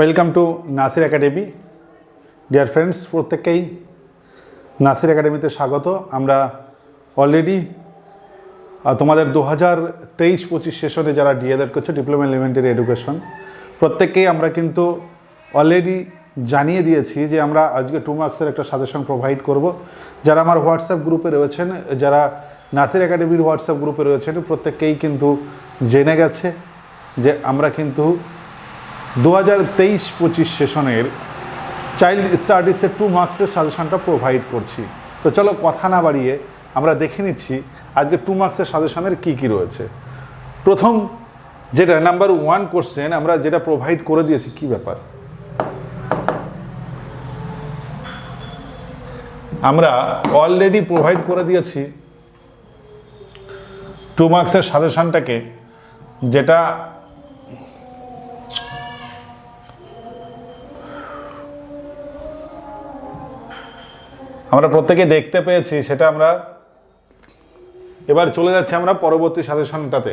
Welcome to Nasir academy dear friends প্রত্যেককেই নাসির একাডেমিতে স্বাগত। আমরা অলরেডি তোমাদের দু হাজার তেইশ পঁচিশ সেশনে যারা ডিএলএড করছ ডিপ্লোমা এলিমেন্টারি এডুকেশন প্রত্যেককেই আমরা কিন্তু অলরেডি জানিয়ে দিয়েছি যে আমরা আজকে টু মার্কসের একটা সাজেশন প্রোভাইড করব। যারা আমার হোয়াটসঅ্যাপ গ্রুপে রয়েছেন, যারা নাসির একাডেমির হোয়াটসঅ্যাপ গ্রুপে রয়েছেন, প্রত্যেককেই কিন্তু জেনে গেছে যে আমরা কিন্তু দু হাজার তেইশ পঁচিশ সেশনের চাইল্ড স্টাডিসের টু মার্কসের সাজেশনটা প্রোভাইড করছি। তো চলো কথা না বাড়িয়ে আমরা দেখে নিচ্ছি আজকে টু মার্কসের সাজেশনের কী কী রয়েছে। প্রথম যেটা নাম্বার ওয়ান কোশ্চেন আমরা যেটা প্রোভাইড করে দিয়েছি, কি ব্যাপার? আমরা অলরেডি প্রোভাইড করে দিয়েছি টু মার্কসের সাজেশনটাকে, যেটা আমরা প্রত্যেকে দেখতে পেয়েছি, সেটা আমরা এবার চলে যাচ্ছি আমরা পরবর্তী সাজেশনটাতে।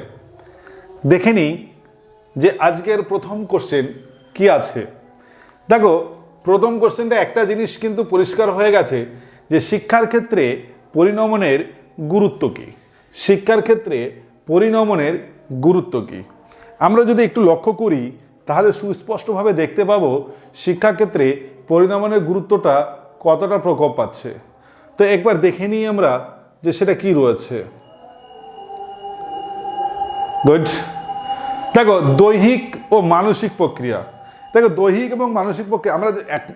দেখে নিই যে আজকের প্রথম কোশ্চেন কি আছে। দেখো, প্রথম কোশ্চেনটা একটা জিনিস কিন্তু পরিষ্কার হয়ে গেছে যে শিক্ষার ক্ষেত্রে পরিণমনের গুরুত্ব কী? শিক্ষার ক্ষেত্রে পরিণমনের গুরুত্ব কী? আমরা যদি একটু লক্ষ্য করি, তাহলে সুস্পষ্টভাবে দেখতে পাবো শিক্ষাক্ষেত্রে পরিণমনের গুরুত্বটা কতটা প্রকোপ পাচ্ছে? তো একবার দেখে নিই আমরা যে সেটা কি রয়েছে। গুড দেখো, দৈহিক ও মানসিক প্রক্রিয়া। দেখো, দৈহিক এবং মানসিক প্রক্রিয়া, আমরা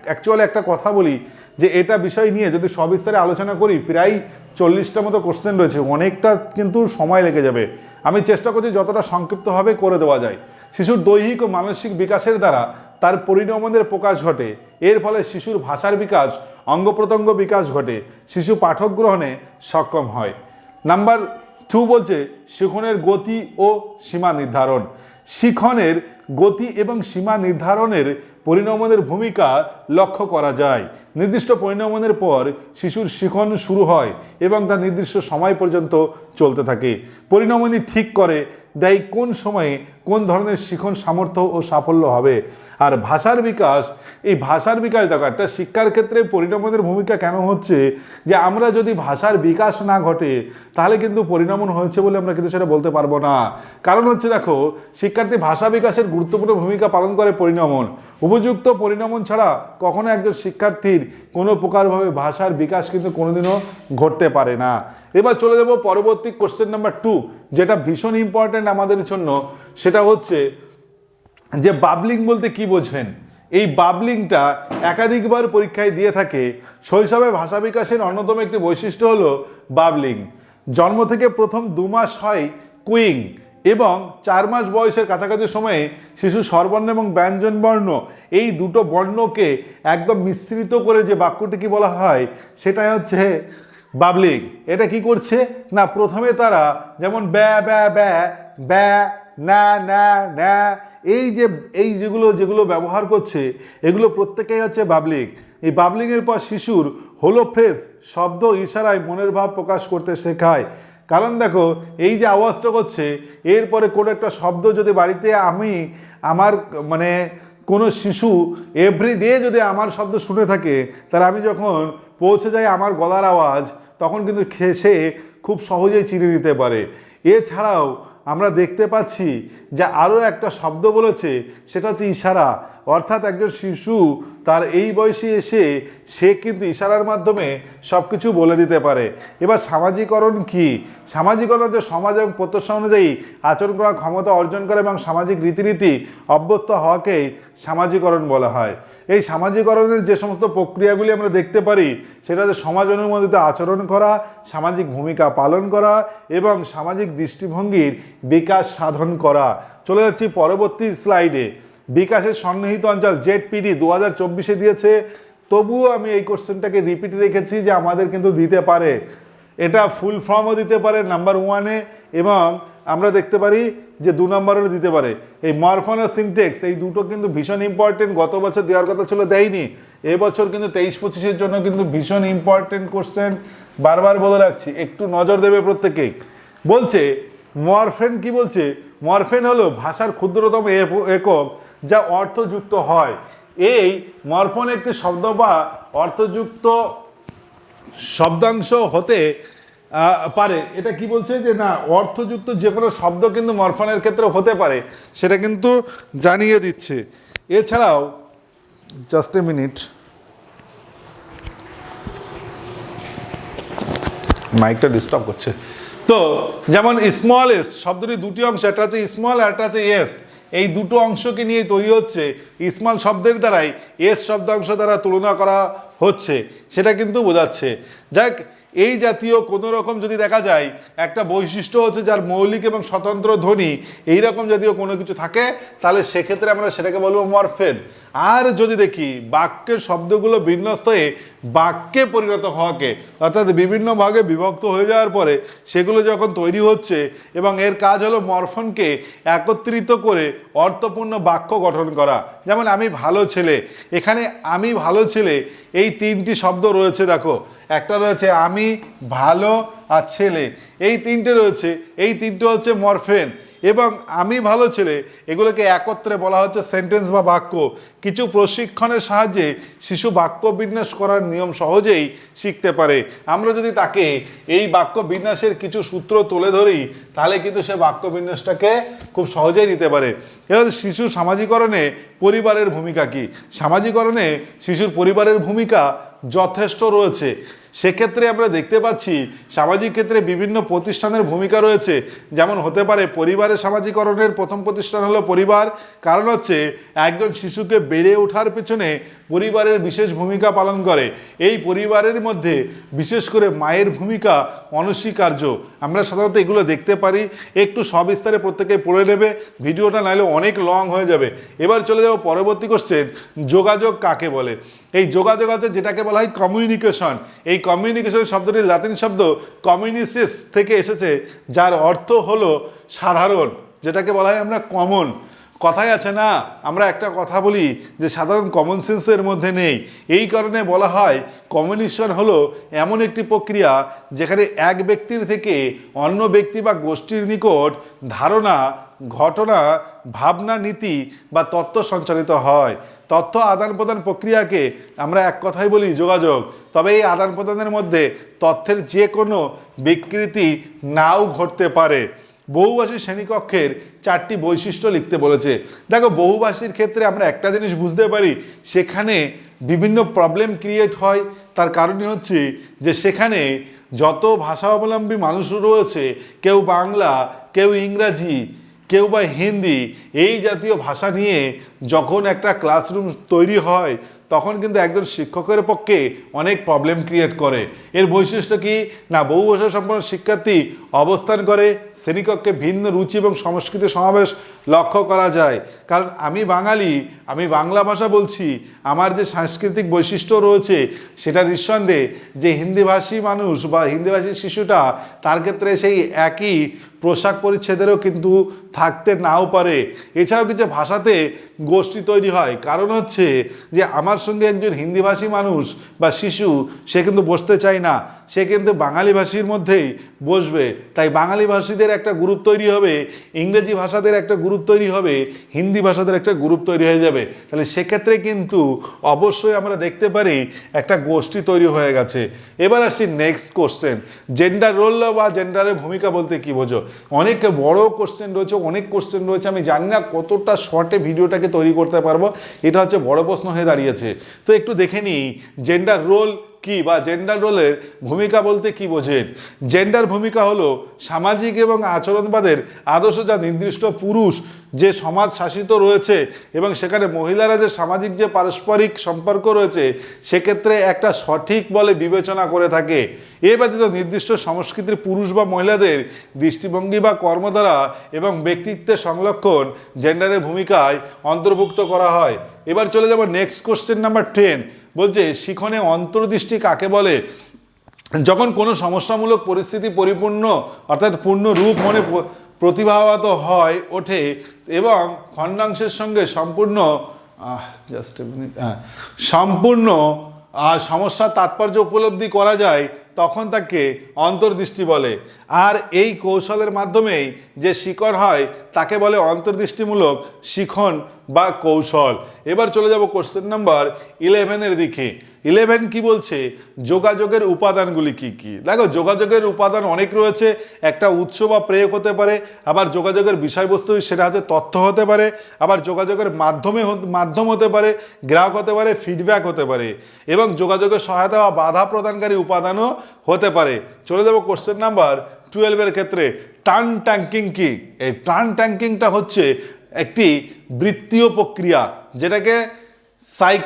অ্যাকচুয়ালি একটা কথা বলি যে এটা বিষয় নিয়ে যদি সবিস্তারে আলোচনা করি, প্রায় চল্লিশটা মতো কোশ্চেন রয়েছে, অনেকটা কিন্তু সময় লেগে যাবে। আমি চেষ্টা করছি যতটা সংক্ষিপ্তভাবে করে দেওয়া যায়। শিশুর দৈহিক ও মানসিক বিকাশের দ্বারা তার পরিণমনের প্রকাশ ঘটে। এর ফলে শিশুর ভাষার বিকাশ অঙ্গ প্রত্যঙ্গ বিকাশ ঘটে, শিশু পাঠক গ্রহণে সক্ষম হয়। নাম্বার টু বলছে, শিখনের গতি ও সীমা নির্ধারণ। শিখনের গতি এবং সীমা নির্ধারণের পরিণমনের ভূমিকা লক্ষ্য করা যায়। নির্দিষ্ট পরিণমনের পর শিশুর শিখন শুরু হয় এবং তা নির্দিষ্ট সময় পর্যন্ত চলতে থাকে। পরিণমনী ঠিক করে দেয় কোন সময়ে কোন ধরনের শিখন সামর্থ্য ও সাফল্য হবে? আর ভাষার বিকাশ, এই ভাষার বিকাশ দেখো একটা শিক্ষার ক্ষেত্রে পরিণমনের ভূমিকা কেন হচ্ছে? যে আমরা যদি ভাষার বিকাশ না ঘটে, তাহলে কিন্তু পরিণমন হয়েছে বলে আমরা কিন্তু সেটা বলতে পারব না। কারণ হচ্ছে দেখো, শিক্ষার্থী ভাষা বিকাশের গুরুত্বপূর্ণ ভূমিকা পালন করে পরিণমন। উপযুক্ত পরিণমন ছাড়া কখনো একজন শিক্ষার্থীর কোনো প্রকারভাবে ভাষার বিকাশ কিন্তু কোনোদিনও ঘটতে পারে না। এবার চলে যাব পরবর্তী কোশ্চেন নাম্বার টু যেটা ভীষণ ইম্পর্ট্যান্ট আমাদের জন্য। সেটা হচ্ছে যে বাবলিং বলতে কি বোঝেন? এই বাবলিংটা একাধিকবার পরীক্ষায় দিয়ে থাকে। শৈশবে ভাষা বিকাশের অন্যতম একটি বৈশিষ্ট্য হলো বাবলিং। জন্ম থেকে প্রথম দু মাস হয় কুইং এবং চার মাস বয়সের কাছাকাছি সময়ে শিশু স্বরবর্ণ এবং ব্যঞ্জন বর্ণ এই দুটো বর্ণকে একদম মিশ্রিত করে যে বাক্যটিকে বলা হয়, সেটাই হচ্ছে বাবলিং। এটা কি করছে? না, প্রথমে তারা যেমন ব্যা ব্যা ব্যা ব্যা না না না। এই যে, এই যেগুলো যেগুলো ব্যবহার করছে, এগুলো প্রত্যেকেই হচ্ছে বাবলিং। এই বাবলিংয়ের পর শিশুর হলো ফ্রেজ, শব্দ ইশারায় মনের ভাব প্রকাশ করতে শেখায়। কারণ দেখো, এই যে আওয়াজটা করছে, এরপরে কোনো একটা শব্দ যদি বাড়িতে আমি, আমার মানে কোনো শিশু এভরিডে যদি আমার শব্দ শুনে থাকে, তাহলে আমি যখন পৌঁছে যাই আমার গলার আওয়াজ, তখন কিন্তু সে খুব সহজেই চিনে নিতে পারে। এছাড়াও আমরা দেখতে পাচ্ছি যে আরও একটা শব্দ বলেছে সেটা হচ্ছে ইশারা। অর্থাৎ একজন শিশু তার এই বয়সে এসে সে কিন্তু ইশারার মাধ্যমে সব কিছু বলে দিতে পারে। এবার সামাজিকরণ কি? সামাজিকরণ হচ্ছে সমাজ এবং প্রত্যাশা অনুযায়ী আচরণ করার ক্ষমতা অর্জন করে এবং সামাজিক রীতিনীতি অভ্যস্ত হওয়াকেই সামাজিকরণ বলা হয়। এই সামাজিকরণের যে সমস্ত প্রক্রিয়াগুলি আমরা দেখতে পারি, সেটা হচ্ছে সমাজ অনুমোদিত আচরণ করা, সামাজিক ভূমিকা পালন করা এবং সামাজিক দৃষ্টিভঙ্গির বিকাশ সাধন করা। চলে যাচ্ছি পরবর্তী স্লাইডে। বিকাশের সন্নিহিত অঞ্চল জেড পিডি দু হাজার চব্বিশে দিয়েছে। তবুও আমি এই কোশ্চেনটাকে রিপিট রেখেছি যে আমাদের কিন্তু দিতে পারে। এটা ফুল ফর্মও দিতে পারে নাম্বার ওয়ানে এবং আমরা দেখতে পারি যে দু নম্বরেরও দিতে পারে। এই মরফন আর সিনটেক্স এই দুটো কিন্তু ভীষণ ইম্পর্টেন্ট গত বছর দেওয়ার কথা ছিল, দেয়নি। এবছর কিন্তু তেইশ পঁচিশের জন্য কিন্তু ভীষণ ইম্পর্টেন্ট কোশ্চেন বারবার বলে রাখছি, একটু নজর দেবে প্রত্যেকেই বলছে মরফেন কি বলছে? মরফেন হলো ভাষার ক্ষুদ্রতম একক। যা অর্থযুক্ত হয়। এই মরফন একটি শব্দ বা অর্থযুক্ত শব্দাংশ হতে পারে। এটা কি বলছে যে না, অর্থযুক্ত যে কোনো শব্দ কিন্তু মরফনের ক্ষেত্রে হতে পারে, সেটা কিন্তু জানিয়ে দিচ্ছে। এছাড়াও জাস্ট এ মিনিট মাইকটা ডিস্টার্ব করছে। তো, যেমন স্মলেস্ট শব্দটি দুটি অংশ, একটা হচ্ছে স্মল আর একটা হচ্ছে এস্ট এই দুটো অংশকে নিয়ে তৈরি হচ্ছে ইসমাল শব্দের দ্বারাই, এস শব্দাংশ দ্বারা তুলনা করা হচ্ছে, সেটা কিন্তু বোঝাচ্ছে। যাক, এই জাতীয় কোনো রকম যদি দেখা যায়, একটা বৈশিষ্ট্য হচ্ছে যার মৌলিক এবং স্বতন্ত্র ধ্বনি, এই রকম জাতীয় কোনো কিছু থাকে, তাহলে সেক্ষেত্রে আমরা সেটাকে বলব মরফেন। আর যদি দেখি, বাক্যের শব্দগুলো বিন্যস্ত হয়ে বাক্যে পরিণত হওয়াকে, অর্থাৎ বিভিন্ন ভাগে বিভক্ত হয়ে যাওয়ার পরে সেগুলো যখন তৈরি হচ্ছে এবং এর কাজ হলো মরফনকে একত্রিত করে অর্থপূর্ণ বাক্য গঠন করা। যেমন, আমি ভালো ছেলে। এখানে, আমি ভালো ছেলে, এই তিনটি শব্দ রয়েছে, দেখো। একটা রয়েছে, আমি ভালো আর ছেলে। এই তিনটে রয়েছে, এই তিনটে হচ্ছে মরফেন। এবং আমি ভালো ছেলে, এগুলোকে একত্রে বলা হচ্ছে সেন্টেন্স বা বাক্য। কিছু প্রশিক্ষণের সাহায্যে শিশু বাক্য বিন্যাস করার নিয়ম সহজেই শিখতে পারে। আমরা যদি তাকে এই বাক্য বিন্যাসের কিছু সূত্র তুলে ধরি, তাহলে কিন্তু সে বাক্য বিন্যাসটাকে খুব সহজেই নিতে পারে। এবার শিশু সামাজিকরণে পরিবারের ভূমিকা কি? সামাজিকরণে শিশুর পরিবারের ভূমিকা যথেষ্ট রয়েছে। সেক্ষেত্রে আমরা দেখতে পাচ্ছি সামাজিক ক্ষেত্রে বিভিন্ন প্রতিষ্ঠানের ভূমিকা রয়েছে। যেমন হতে পারে পরিবারের সামাজিকরণের প্রথম প্রতিষ্ঠান হলো পরিবার। কারণ হচ্ছে একজন শিশুকে বেড়ে ওঠার পেছনে পরিবারের বিশেষ ভূমিকা পালন করে। এই পরিবারের মধ্যে বিশেষ করে মায়ের ভূমিকা অনস্বীকার্য। আমরা সাধারণত এগুলো দেখতে পারি। একটু সবিস্তারে প্রত্যেকে পড়ে নেবে। ভিডিওটা নাহলে অনেক লং হয়ে যাবে। এবার চলে যাব পরবর্তী কোশ্চেন যোগাযোগ কাকে বলে? এই যোগাযোগ আছে যেটাকে বলা হয় কমিউনিকেশন এই কমিউনিকেশন শব্দটি লাতিন শব্দ কমিউনিসিস থেকে এসেছে, যার অর্থ হলো সাধারণ, যেটাকে বলা হয় আমরা কমন কথায় আছে না, আমরা একটা কথা বলি যে সাধারণ কমন সেন্সের মধ্যে নেই। এই কারণে বলা হয় কমিউনিকেশন হলো এমন একটি প্রক্রিয়া যেখানে এক ব্যক্তির থেকে অন্য ব্যক্তি বা গোষ্ঠীর নিকট ধারণা, ঘটনা, ভাবনা, নীতি বা তত্ত্ব সঞ্চালিত হয়। তথ্য আদান প্রদান প্রক্রিয়াকে আমরা এক কথাই বলি যোগাযোগ। তবে এই আদান প্রদানের মধ্যে তথ্যের যে কোনো বিকৃতি নাও ঘটতে পারে। বহুভাষী শ্রেণীকক্ষের চারটি বৈশিষ্ট্য লিখতে বলেছে। দেখো, বহুভাষীর ক্ষেত্রে আমরা একটা জিনিস বুঝতে পারি, সেখানে বিভিন্ন প্রবলেম ক্রিয়েট হয়। তার কারণই হচ্ছে যে সেখানে যত ভাষা অবলম্বী মানুষ রয়েছে, কেউ বাংলা, কেউ ইংরাজি কেউ বা হিন্দি এই জাতীয় ভাষা নিয়ে যখন একটা ক্লাসরুম তৈরি হয়, তখন কিন্তু একজন শিক্ষকের পক্ষে অনেক প্রবলেম ক্রিয়েট করে। এর বৈশিষ্ট্য কি? না, বহু ভাষা সম্পন্ন শিক্ষার্থী অবস্থান করে শ্রেণীকক্ষে ভিন্ন রুচি এবং সংস্কৃতি সমাবেশ লক্ষ্য করা যায়। কারণ আমি বাঙালি, আমি বাংলা ভাষা বলছি, আমার যে সাংস্কৃতিক বৈশিষ্ট্য রয়েছে সেটা নিঃসন্দেহে যে হিন্দিভাষী মানুষ বা হিন্দিভাষী শিশুটা তার ক্ষেত্রে সেই একই পোশাক পরিচ্ছেদেরও কিন্তু থাকতে নাও পারে। এছাড়াও কিছু ভাষাতে গোষ্ঠী তৈরি হয়। কারণ হচ্ছে যে, আমার সঙ্গে একজন হিন্দিভাষী মানুষ বা শিশু, সে কিন্তু বসতে চায় না। সে কিন্তু বাঙালি ভাষীর মধ্যেই বসবে। তাই বাঙালি ভাষীদের একটা গ্রুপ তৈরি হবে, ইংরেজি ভাষাদের একটা গ্রুপ তৈরি হবে, হিন্দি ভাষাদের একটা গ্রুপ তৈরি হয়ে যাবে। তাহলে সেক্ষেত্রে কিন্তু অবশ্যই আমরা দেখতে পারি একটা গোষ্ঠী তৈরি হয়ে গেছে। এবার আসছি নেক্সট কোশ্চেন জেন্ডার রোল বা জেন্ডারের ভূমিকা বলতে কি বোঝো? অনেক বড় কোশ্চেন রয়েছে, অনেক কোশ্চেন রয়েছে, আমি জানি না কতটা শর্টে ভিডিওটাকে তৈরি করতে পারব। এটা হচ্ছে বড় প্রশ্ন হয়ে দাঁড়িয়েছে। তো একটু দেখে নিই জেন্ডার রোল কি বা জেন্ডার রোলের ভূমিকা বলতে কি বোঝেন? জেন্ডার ভূমিকা হলো সামাজিক এবং আচরণবাদের আদর্শ যা নির্দিষ্ট পুরুষ যে সমাজ শাসিত রয়েছে এবং সেখানে মহিলারা যে সামাজিক যে পারস্পরিক সম্পর্ক রয়েছে, সেক্ষেত্রে একটা সঠিক বলে বিবেচনা করে থাকে। এ ব্যতীত নির্দিষ্ট সংস্কৃতির পুরুষ বা মহিলাদের দৃষ্টিভঙ্গি বা কর্মধারা এবং ব্যক্তিত্বের সংরক্ষণ জেন্ডারের ভূমিকায় অন্তর্ভুক্ত করা হয়। এবার চলে যাব নেক্সট কোশ্চেন নাম্বার টেন বলছে, শিখনে অন্তর্দৃষ্টি কাকে বলে? যখন কোনো সমস্যামূলক পরিস্থিতি পরিপূর্ণ, অর্থাৎ পূর্ণ রূপ মনে প- প্রতিভাবাত হয় ওঠে এবং খণ্ডাংশের সঙ্গে সম্পূর্ণ জাস্ট সম্পূর্ণ আহ, সমস্যার তাৎপর্য উপলব্ধি করা যায় তখন তাকে অন্তর্দৃষ্টি বলে। আর এই কৌশলের মাধ্যমেই যে শিকড় হয় তাকে বলে অন্তর্দৃষ্টিমূলক শিখন বা কৌশল। এবার চলে যাব কোশ্চেন নাম্বার ইলেভেনের দিকে। ইলেভেন কি বলছে? যোগাযোগের উপাদানগুলি কি কি? দেখো, যোগাযোগের উপাদান অনেক রয়েছে। একটা উৎস বা প্রয়োগ হতে পারে, আবার যোগাযোগের বিষয়বস্তু সেটা হচ্ছে তথ্য হতে পারে, আবার যোগাযোগের মাধ্যমে মাধ্যম হতে পারে, গ্রাহক হতে পারে ফিডব্যাক হতে পারে, এবং যোগাযোগের সহায়তা বা বাধা প্রদানকারী উপাদানও হতে পারে। চলে যাব কোশ্চেন নাম্বার টুয়েলভের ক্ষেত্রে টার্ন ট্যাঙ্কিং কি? এই টার্ন ট্যাঙ্কিংটা হচ্ছে একটি বৃত্তীয় প্রক্রিয়া, যেটাকে সাইক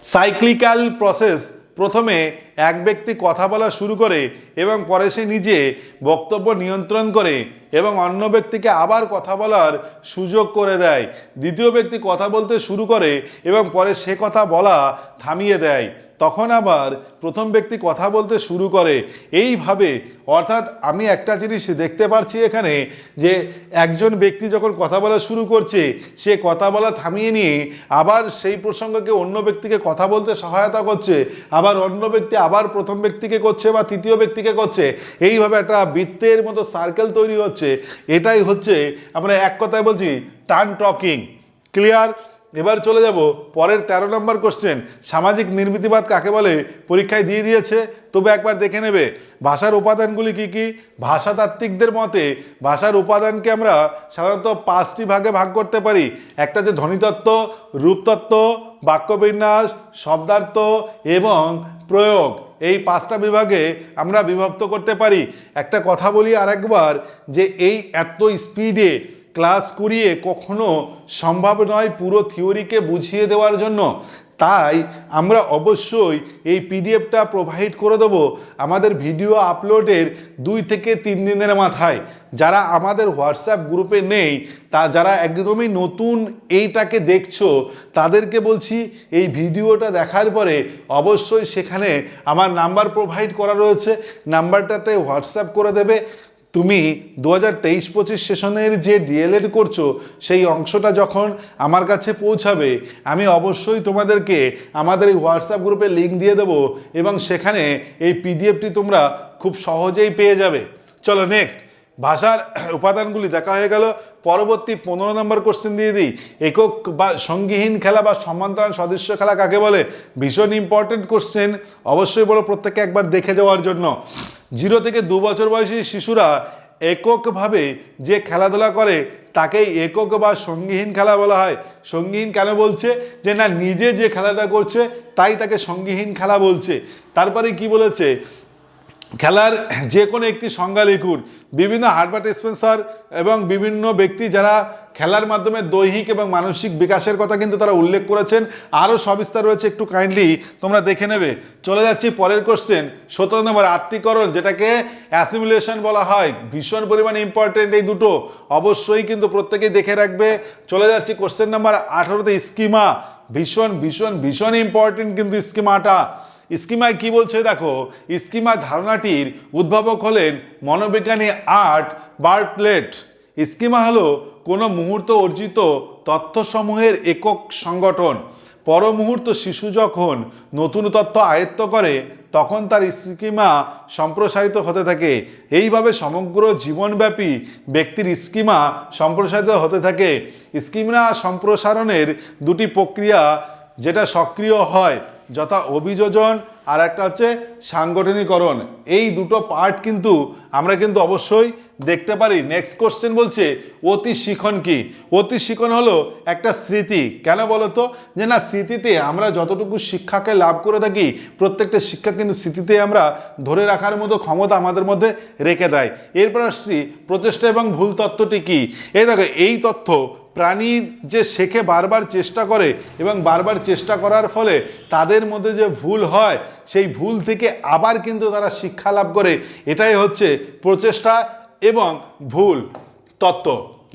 সাইক্লিক্যাল প্রসেস প্রথমে এক ব্যক্তি কথা বলা শুরু করে এবং পরে সে নিজে বক্তব্য নিয়ন্ত্রণ করে এবং অন্য ব্যক্তিকে আবার কথা বলার সুযোগ করে দেয়। দ্বিতীয় ব্যক্তি কথা বলতে শুরু করে এবং পরে সে কথা বলা থামিয়ে দেয়। তখন আবার প্রথম ব্যক্তি কথা বলতে শুরু করে। এইভাবে, অর্থাৎ আমি একটা জিনিস দেখতে পারছি এখানে যে একজন ব্যক্তি যখন কথা বলা শুরু করছে, সে কথা বলা থামিয়ে নিয়ে আবার সেই প্রসঙ্গকে অন্য ব্যক্তিকে কথা বলতে সহায়তা করছে, আবার অন্য ব্যক্তি আবার প্রথম ব্যক্তিকে করছে বা তৃতীয় ব্যক্তিকে করছে। এইভাবে একটা বৃত্তের মতো সার্কেল তৈরি হচ্ছে। এটাই হচ্ছে আমরা এক কথায় বলছি টান টকিং ক্লিয়ার এবার চলে যাব পরের ১৩ নম্বর কোশ্চেন সামাজিক নির্মিতিবাদ কাকে বলে? পরীক্ষায় দিয়ে দিয়েছে। তবে একবার দেখে নেবে। ভাষার উপাদানগুলি কি কি? ভাষাতাত্ত্বিকদের মতে, ভাষার উপাদানকে আমরা সাধারণত পাঁচটি ভাগে ভাগ করতে পারি। একটা যে ধ্বনিতত্ত্ব, রূপতত্ত্ব, বাক্যবিন্যাস, শব্দার্থ এবং প্রয়োগ। এই পাঁচটা বিভাগে আমরা বিভক্ত করতে পারি। একটা কথা বলি আরেকবার যে এই এত স্পিডে ক্লাস করিয়ে কখনো সম্ভব নয় পুরো থিওরিকে বুঝিয়ে দেওয়ার জন্য। তাই আমরা অবশ্যই এই পিডিএফটা প্রোভাইড করে দেবো আমাদের ভিডিও আপলোডের দুই থেকে তিন দিনের মাথায়। যারা আমাদের হোয়াটসঅ্যাপ গ্রুপে নেই, তা যারা একদমই নতুন এইটাকে দেখছ, তাদেরকে বলছি এই ভিডিওটা দেখার পরে অবশ্যই সেখানে আমার নাম্বার প্রোভাইড করা রয়েছে। নাম্বারটাতে হোয়াটসঅ্যাপ করে দেবে। তুমি দু হাজার তেইশ পঁচিশ সেশনের যে ডিএলএড করছ, সেই অংশটা যখন আমার কাছে পৌঁছাবে, আমি অবশ্যই তোমাদেরকে আমাদের এই হোয়াটসঅ্যাপ গ্রুপে লিঙ্ক দিয়ে দেবো এবং সেখানে এই পিডিএফটি তোমরা খুব সহজেই পেয়ে যাবে। চলো নেক্সট ভাষার উপাদানগুলি দেখা হয়ে গেল। পরবর্তী পনেরো নম্বর কোশ্চেন দিয়ে দিই। একক বা সঙ্গীহীন খেলা বা সমান্তরাল সদস্য খেলা কাকে বলে? ভীষণ ইম্পর্টেন্ট কোশ্চেন অবশ্যই বলো প্রত্যেককে একবার দেখে যাওয়ার জন্য। জিরো থেকে দু বছর বয়সী শিশুরা এককভাবে যে খেলাধুলা করে, তাকেই একক বা সঙ্গীহীন খেলা বলা হয়। সঙ্গীহীন কেন বলছে? যে না, নিজে যে খেলাটা করছে, তাই তাকে সঙ্গীহীন খেলা বলছে। তারপরে কি বলেছে? খেলার যে কোনো একটি সংজ্ঞা লিখুন। বিভিন্ন হার্বার্ট স্পেন্সার এবং বিভিন্ন ব্যক্তি যারা খেলার মাধ্যমে দৈহিক এবং মানসিক বিকাশের কথা কিন্তু তারা উল্লেখ করেছেন। আরও সবিস্তার রয়েছে একটু কাইন্ডলি তোমরা দেখে নেবে। চলে যাচ্ছি পরের কোশ্চেন সতেরো নম্বর আত্মীকরণ, যেটাকে অ্যাসিমুলেশন বলা হয়। ভীষণ পরিমাণে ইম্পর্টেন্ট এই দুটো। অবশ্যই কিন্তু প্রত্যেকেই দেখে রাখবে। চলে যাচ্ছি কোশ্চেন নাম্বার আঠারোতে, স্কিমা। ভীষণ ভীষণ ভীষণ ইম্পর্টেন্ট কিন্তু স্কিমাটা। স্কিমায় কি বলছে দেখো? স্কিমা ধারণাটির উদ্ভাবক হলেন মনোবিজ্ঞানী আর্ট বার্টলেট। স্কিমা হলো কোনো মুহূর্ত অর্জিত তথ্যসমূহের একক সংগঠন। পর মুহূর্ত শিশু যখন নতুন তথ্য আয়ত্ত করে, তখন তার স্কিমা সম্প্রসারিত হতে থাকে। এইভাবে সমগ্র জীবনব্যাপী ব্যক্তির স্কিমা সম্প্রসারিত হতে থাকে। স্কিমা সম্প্রসারণের দুটি প্রক্রিয়া যেটা সক্রিয় হয় যথা অভিযোজন আর একটা হচ্ছে সাংগঠনিকরণ। এই দুটো পার্ট কিন্তু আমরা কিন্তু অবশ্যই দেখতে পারি। নেক্সট কোশ্চেন বলছে, অতি শিখন কি? অতি শিখন হলো একটা স্মৃতি। কেন বলো তো? যে না, স্মৃতিতে আমরা যতটুকু শিক্ষাকে লাভ করে থাকি, প্রত্যেকটা শিক্ষা কিন্তু স্মৃতিতে আমরা ধরে রাখার মতো ক্ষমতা আমাদের মধ্যে রেখে দেয়। এরপর আসছি প্রচেষ্টা এবং ভুল তত্ত্বটি কি? এই দেখো, এই তথ্য প্রাণী যে শেখে বারবার চেষ্টা করে এবং বারবার চেষ্টা করার ফলে তাদের মধ্যে যে ভুল হয়, সেই ভুল থেকে আবার কিন্তু তারা শিক্ষা লাভ করে। এটাই হচ্ছে প্রচেষ্টা এবং ভুল তত্ত্ব।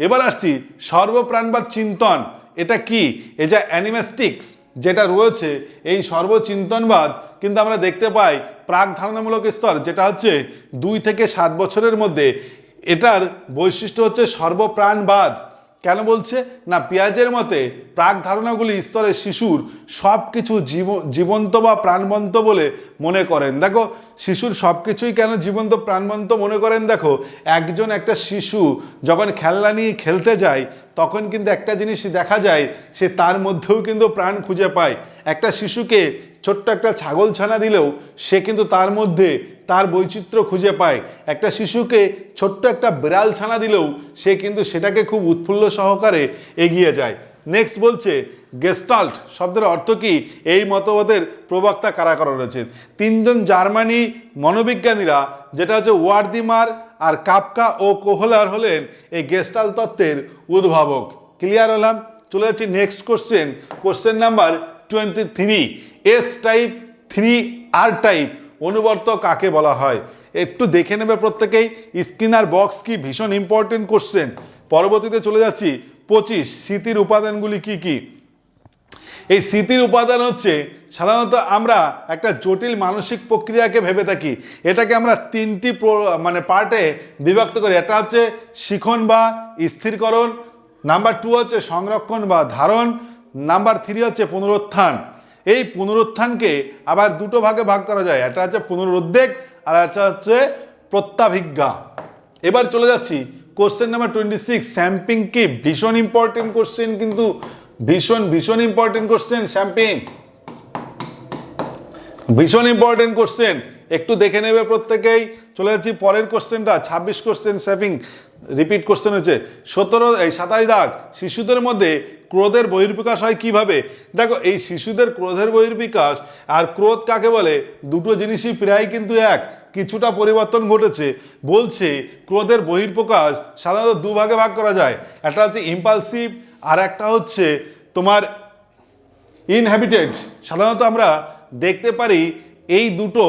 এবার আসছি সর্বপ্রাণবাদ চিন্তন। এটা কি? এ যা অ্যানিমেস্টিক্স যেটা রয়েছে, এই সর্বচিন্তনবাদ কিন্তু আমরা দেখতে পাই প্রাক ধারণামূলক স্তর, যেটা হচ্ছে দুই থেকে সাত বছরের মধ্যে। এটার বৈশিষ্ট্য হচ্ছে সর্বপ্রাণবাদ। কেন বলছে? না, পেঁয়াজের মতে প্রাক ধারণাগুলি স্তরে শিশুর সব কিছু জীব জীবন্ত বা প্রাণবন্ত বলে মনে করেন। দেখো, শিশুর সব কিছুই কেন জীবন্ত, প্রাণবন্ত মনে করেন? দেখো, একজন একটা শিশু যখন খেলনা নিয়ে খেলতে যায়, তখন কিন্তু একটা জিনিস দেখা যায়, সে তার মধ্যেও কিন্তু প্রাণ খুঁজে পায়। একটা শিশুকে ছোট্ট একটা ছাগল ছানা দিলেও সে কিন্তু তার মধ্যে তার বৈচিত্র্য খুঁজে পায়। একটা শিশুকে ছোট্ট একটা বিড়াল ছানা দিলেও সে কিন্তু সেটাকে খুব উৎফুল্ল সহকারে এগিয়ে যায়। নেক্সট বলছে গেস্টাল্ট শব্দের অর্থ কি? এই মতবাদের প্রবক্তা কারা কারা রয়েছেন? তিনজন জার্মানি মনোবিজ্ঞানীরা, যেটা হচ্ছে ওয়ার্দিমার আর কাপকা ও কোহলার হলেন এই গেস্টাল তত্ত্বের উদ্ভাবক। ক্লিয়ার হলাম? চলে যাচ্ছি next question question number twenty three S type three R type অনুবর্ত কাকে বলা হয়? একটু দেখে নেবে প্রত্যেকেই। স্কিনার বক্স কি ভীষণ ইম্পর্টেন্ট কোশ্চেন পরবর্তীতে চলে যাচ্ছি। পঁচিশ, স্মৃতির উপাদানগুলি কি কি? এই স্মৃতির উপাদান হচ্ছে, সাধারণত আমরা একটা জটিল মানসিক প্রক্রিয়াকে ভেবে থাকি। এটাকে আমরা তিনটি মানে পার্টে বিভক্ত করি। এটা হচ্ছে শিখন বা স্থিরকরণ নাম্বার টু হচ্ছে সংরক্ষণ বা ধারণ নাম্বার থ্রি হচ্ছে পুনরুত্থান। এই পুনরুত্থানকে আবার দুটো ভাগে ভাগ করা যায়। একটা হচ্ছে পুনরুদ্বেগ, আর একটা হচ্ছে প্রত্যাভিজ্ঞা। এবার চলে যাচ্ছি কোশ্চেন নাম্বার টোয়েন্টি সিক্স স্যাম্পিং কি? ভীষণ ইম্পর্টেন্ট কোশ্চেন কিন্তু ভীষণ ভীষণ ইম্পর্টেন্ট কোশ্চেন স্যাম্পিং ভীষণ ইম্পর্টেন্ট কোশ্চেন একটু দেখে নেবে প্রত্যেকেই। চলে যাচ্ছি পরের কোশ্চেনটা ছাব্বিশ কোশ্চেন স্যাপিং রিপিট কোশ্চেন হচ্ছে, সতেরো, এই সাতাশ দাগ শিশুদের মধ্যে ক্রোধের বহির্বিকাশ হয় কীভাবে? দেখো, এই শিশুদের ক্রোধের বহির্বিকাশ আর ক্রোধ কাকে বলে? দুটো জিনিসই প্রায় কিন্তু এক। কিছুটা পরিবর্তন ঘটেছে। বলছে, ক্রোধের বহির্প্রকাশ সাধারণত দুভাগে ভাগ করা যায়। একটা হচ্ছে ইম্পালসিভ আর একটা হচ্ছে তোমার ইনহ্যাবিটেড সাধারণত আমরা দেখতে পারি এই দুটো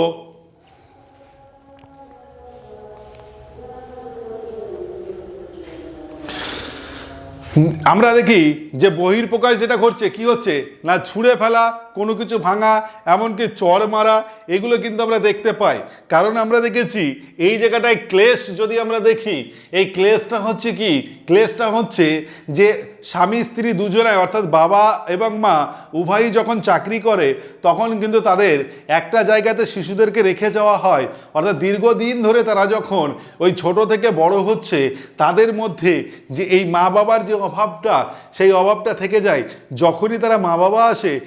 আমরা দেখি যে বহির প্রকাশ যেটা ঘটছে কি হচ্ছে? না ছুঁড়ে ফেলা কোনো কিছু ভাঙা, এমনকি চড় মারা, এগুলো কিন্তু আমরা দেখতে পাই। কারণ আমরা দেখেছি, এই জায়গাটায় ক্লেশ যদি আমরা দেখি, এই ক্লেশটা হচ্ছে কি? ক্লেশটা হচ্ছে যে স্বামী, স্ত্রী দুজনায় অর্থাৎ বাবা এবং মা, উভয়ই যখন চাকরি করে, তখন কিন্তু তাদের একটা জায়গাতে শিশুদেরকে রেখে যাওয়া হয়। অর্থাৎ দীর্ঘদিন ধরে তারা যখন ওই ছোট থেকে বড় হচ্ছে, তাদের মধ্যে যে এই মা বাবার যে অভাবটা, সেই অভাবটা থেকে যায়। যখনই তারা মা বাবা আসে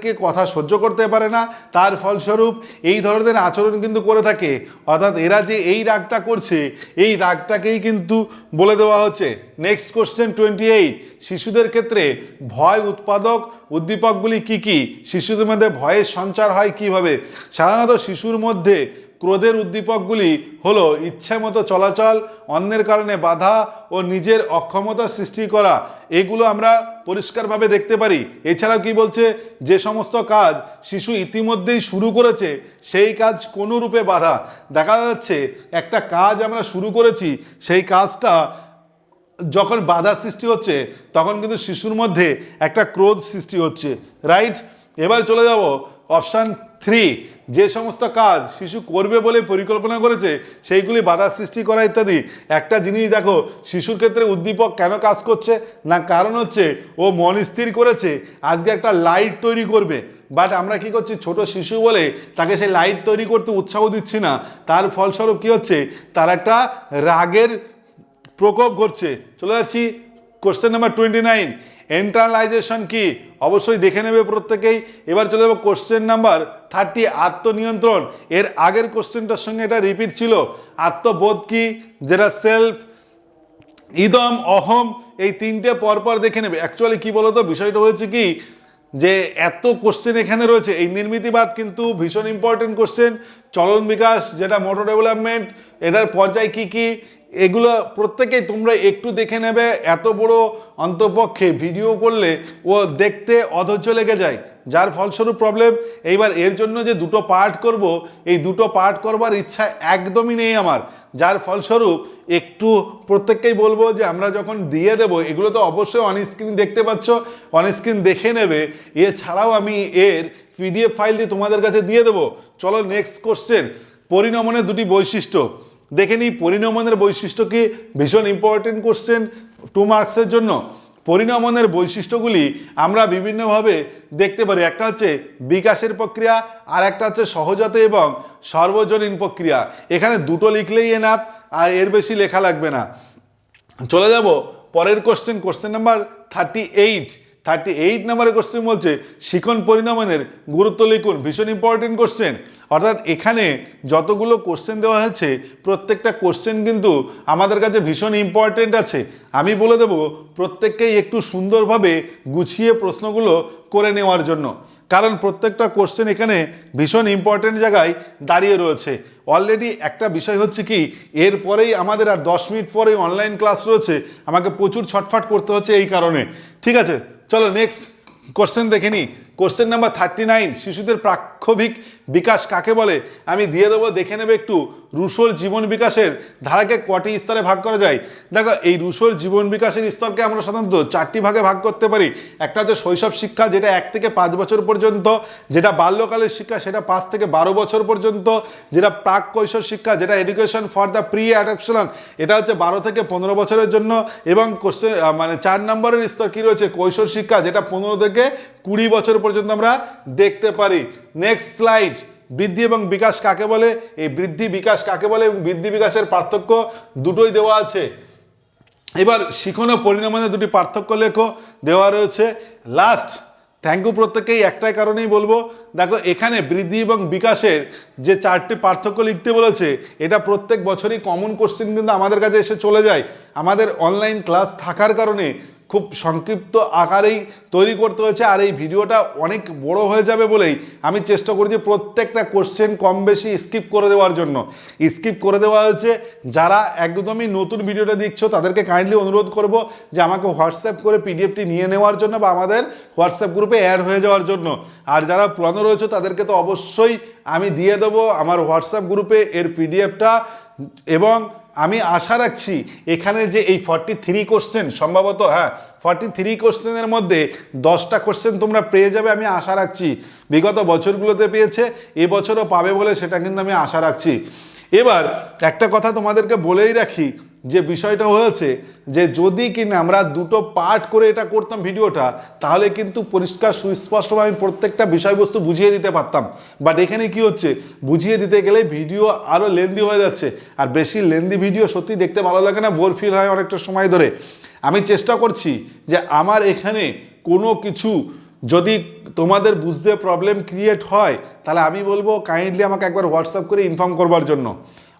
তাদেরকে কথা সহ্য করতে পারে না, তার ফলস্বরূপ এই ধরনের আচরণ কিন্তু করে থাকে। অর্থাৎ এরা যে এই রাগটা করছে, এই রাগটাকেই কিন্তু বলে দেওয়া হচ্ছে। নেক্সট কোশ্চেন টোয়েন্টি এইট শিশুদের ক্ষেত্রে ভয় উৎপাদক উদ্দীপকগুলি কি কি? শিশুদের মধ্যে ভয়ের সঞ্চার হয় কীভাবে? সাধারণত শিশুর মধ্যে ক্রোধের উদ্দীপকগুলি হলো ইচ্ছে মতো চলাচল, অন্যের কারণে বাধা ও নিজের অক্ষমতা সৃষ্টি করা। এগুলো আমরা পরিষ্কারভাবে দেখতে পারি। এছাড়াও কি বলছে? যে সমস্ত কাজ শিশু ইতিমধ্যেই শুরু করেছে, সেই কাজ কোনো রূপে বাধা। দেখা যাচ্ছে, একটা কাজ আমরা শুরু করেছি, সেই কাজটা যখন বাধা সৃষ্টি হচ্ছে, তখন কিন্তু শিশুর মধ্যে একটা ক্রোধ সৃষ্টি হচ্ছে। রাইট এবার চলে যাব অপশান থ্রি যে সমস্ত কাজ শিশু করবে বলে পরিকল্পনা করেছে, সেইগুলি বাধা সৃষ্টি করা ইত্যাদি। একটা জিনিস দেখো, শিশুর ক্ষেত্রে উদ্দীপক কেন কাজ করছে? না, কারণ হচ্ছে ও মন স্থির করেছে, আজকে একটা লাইট তৈরি করবে। বাট আমরা কি করছি? ছোট শিশু বলে তাকে সেই লাইট তৈরি করতে উৎসাহ দিচ্ছি না। তার ফলস্বরূপ কি হচ্ছে? তার একটা রাগের প্রকোপ ঘটছে। চলে যাচ্ছি question number twenty nine internalisation কি? অবশ্যই দেখে নেবে প্রত্যেকেই। এবার চলে যাব কোশ্চেন নাম্বার থার্টি আত্মনিয়ন্ত্রণ। এর আগের কোশ্চেনটার সঙ্গে এটা রিপিট ছিল, আত্মবোধ কি? যেটা সেলফ, ইদম, অহম, এই তিনটে পরপর দেখে নেবে। অ্যাকচুয়ালি কি বলতো? বিষয়টা হয়েছে কি? যে এত কোশ্চেন এখানে রয়েছে, এই নির্মিতিবাদ কিন্তু ভীষণ ইম্পর্টেন্ট কোশ্চেন। চলন বিকাশ, যেটা মোটর ডেভেলপমেন্ট এটার পর্যায় কি কি? এগুলো প্রত্যেকেই তোমরা একটু দেখে নেবে। এত বড় অন্তপক্ষে ভিডিও করলে ও দেখতে অধৈর্য লেগে যায়। যার ফলস্বরূপ প্রবলেম এইবার এর জন্য যে দুটো পার্ট করব, এই দুটো পার্ট করবার ইচ্ছা একদমই নেই আমার। যার ফলস্বরূপ, একটু প্রত্যেককেই বলব যে আমরা যখন দিয়ে দেব, এগুলো তো অবশ্যই অন স্ক্রিন দেখতে পাচ্ছ অন স্ক্রিন দেখে নেবে। এছাড়াও আমি এর পিডিএফ ফাইলটি তোমাদের কাছে দিয়ে দেবো। চলো নেক্সট কোশ্চেন পরিণমনের দুটি বৈশিষ্ট্য। দেখে নিই, পরিণমনের বৈশিষ্ট্য কি? ভীষণ ইম্পর্টেন্ট কোশ্চেন টু মার্কসের জন্য। পরিণমনের বৈশিষ্ট্যগুলি আমরা বিভিন্নভাবে দেখতে পারি। একটা হচ্ছে বিকাশের প্রক্রিয়া, আর একটা হচ্ছে সহজাত এবং সর্বজনীন প্রক্রিয়া। এখানে দুটো লিখলেই এনাফ আর এর বেশি লেখা লাগবে না। চলে যাব পরের question question number thirty eight thirty eight নাম্বারের কোশ্চেন বলছে, শিখন পরিণামনের গুরুত্ব লিখুন। ভীষণ ইম্পর্টেন্ট কোশ্চেন অর্থাৎ এখানে যতগুলো কোশ্চেন দেওয়া হয়েছে, প্রত্যেকটা কোশ্চেন কিন্তু আমাদের কাছে ভীষণ ইম্পর্টেন্ট আছে। আমি বলে দেব, প্রত্যেককেই একটু সুন্দরভাবে গুছিয়ে প্রশ্নগুলো করে নেওয়ার জন্য। কারণ প্রত্যেকটা কোশ্চেন এখানে ভীষণ ইম্পর্টেন্ট জায়গায় দাঁড়িয়ে রয়েছে। অলরেডি একটা বিষয় হচ্ছে কি, এরপরেই আমাদের আর দশ মিনিট পরেই অনলাইন ক্লাস রয়েছে। আমাকে প্রচুর ছটফট করতে হচ্ছে এই কারণে। ঠিক আছে? চলো নেক্সট কোশ্চেন দেখে নিই। কোশ্চেন নাম্বার থার্টি নাইন শিশুদের প্রাক্ষবিক বিকাশ কাকে বলে? আমি দিয়ে দেবো, দেখে নেবে একটু। রুশোর জীবন বিকাশের ধারাকে কটি স্তরে ভাগ করা যায়? দেখো, এই রুশোর জীবন বিকাশের স্তরকে আমরা সাধারণত চারটি ভাগে ভাগ করতে পারি। একটা হচ্ছে শৈশব শিক্ষা, যেটা এক থেকে পাঁচ বছর পর্যন্ত, যেটা বাল্যকালের শিক্ষা, সেটা পাঁচ থেকে বারো বছর পর্যন্ত, যেটা প্রাক কৈশোর শিক্ষা, যেটা education for the pre adaption এটা হচ্ছে বারো থেকে পনেরো বছরের জন্য। এবং কোশ্চেন মানে চার নম্বরের স্তর কী রয়েছে? কৈশোর শিক্ষা, যেটা পনেরো থেকে কুড়ি বছর পর্যন্ত আমরা দেখতে পারি। নেক্সট স্লাইড বৃদ্ধি এবং বিকাশ কাকে বলে? এই বৃদ্ধি, বিকাশ কাকে বলে? এবং বৃদ্ধি, বিকাশের পার্থক্য দুটোই দেওয়া আছে। এবার শিখন ও পরিণামনে দুটি পার্থক্য লেখো। দেওয়া রয়েছে লাস্ট থ্যাংক ইউ প্রত্যেককেই একটাই কারণেই বলব। দেখো, এখানে বৃদ্ধি এবং বিকাশের যে চারটি পার্থক্য লিখতে বলেছে, এটা প্রত্যেক বছরই কমন কোশ্চেন কিন্তু আমাদের কাছে এসে চলে যায়। আমাদের অনলাইন ক্লাস থাকার কারণে খুব সংক্ষিপ্ত আকারেই তৈরি করতে হয়েছে আর এই ভিডিওটা অনেক বড় হয়ে যাবে বলেই আমি চেষ্টা করি যে প্রত্যেকটা কোশ্চেন কম বেশি স্কিপ করে দেওয়ার জন্য। স্কিপ করে দেওয়া হয়েছে। যারা একদমই নতুন ভিডিওটা দেখছ, তাদেরকে কাইন্ডলি অনুরোধ করব যে আমাকে হোয়াটসঅ্যাপ করে পিডিএফটি নিয়ে নেওয়ার জন্য বা আমাদের হোয়াটসঅ্যাপ গ্রুপে অ্যাড হয়ে যাওয়ার জন্য। আর যারা পুরানো রয়েছে, তাদেরকে তো অবশ্যই আমি দিয়ে দেবো আমার হোয়াটসঅ্যাপ গ্রুপে এর পিডিএফটা এবং আমি আশা রাখছি এখানে যে এই ফর্টি থ্রি কোশ্চেন সম্ভবত হ্যাঁ ফর্টি থ্রি কোশ্চেনের মধ্যে দশটা কোশ্চেন তোমরা পেয়ে যাবে, আমি আশা রাখছি। বিগত বছরগুলোতে পেয়েছে এবছরও পাবে বলে সেটা কিন্তু আমি আশা রাখছি। এবার একটা কথা তোমাদেরকে বলেই রাখি যে বিষয়টা হয়েছে যে যদি কিনা আমরা দুটো পার্ট করে এটা করতাম ভিডিওটা, তাহলে কিন্তু পরিষ্কার সুস্পষ্টভাবে আমি প্রত্যেকটা বিষয়বস্তু বুঝিয়ে দিতে পারতাম। বাট এখানে কি হচ্ছে? বুঝিয়ে দিতে গেলে ভিডিও আরও লেন্দি হয়ে যাচ্ছে। আর বেশি লেন্দি ভিডিও সত্যি দেখতে ভালো লাগে না বোর ফিল হয় অনেকটা সময় ধরে। আমি চেষ্টা করছি যে আমার এখানে কোনো কিছু যদি তোমাদের বুঝতে প্রবলেম ক্রিয়েট হয়, তাহলে আমি বলব কাইন্ডলি আমাকে একবার হোয়াটসঅ্যাপ করে ইনফর্ম করবার জন্য।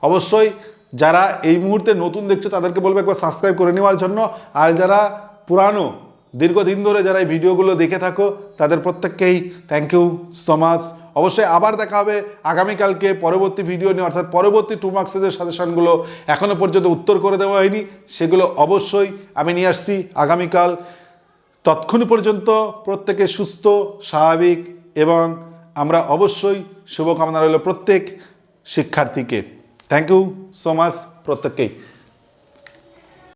অবশ্যই যারা এই মুহূর্তে নতুন দেখছ, তাদেরকে বলব একবার সাবস্ক্রাইব করে নেওয়ার জন্য। আর যারা পুরানো, দীর্ঘদিন ধরে যারা এই ভিডিওগুলো দেখে থাকো, তাদের প্রত্যেককেই থ্যাংক ইউ সো মাচ অবশ্যই আবার দেখা হবে আগামীকালকে পরবর্তী ভিডিও নিয়ে, অর্থাৎ পরবর্তী টু মার্কসের সাজেশনগুলো এখনও পর্যন্ত উত্তর করে দেওয়া হয়নি, সেগুলো অবশ্যই আমি নিয়ে আসছি আগামীকাল। তৎক্ষণ পর্যন্ত প্রত্যেকে সুস্থ, স্বাভাবিক এবং আমরা অবশ্যই শুভকামনা রইল প্রত্যেক শিক্ষার্থীকে। থ্যাংক ইউ সো মাচ প্রত্যেককেই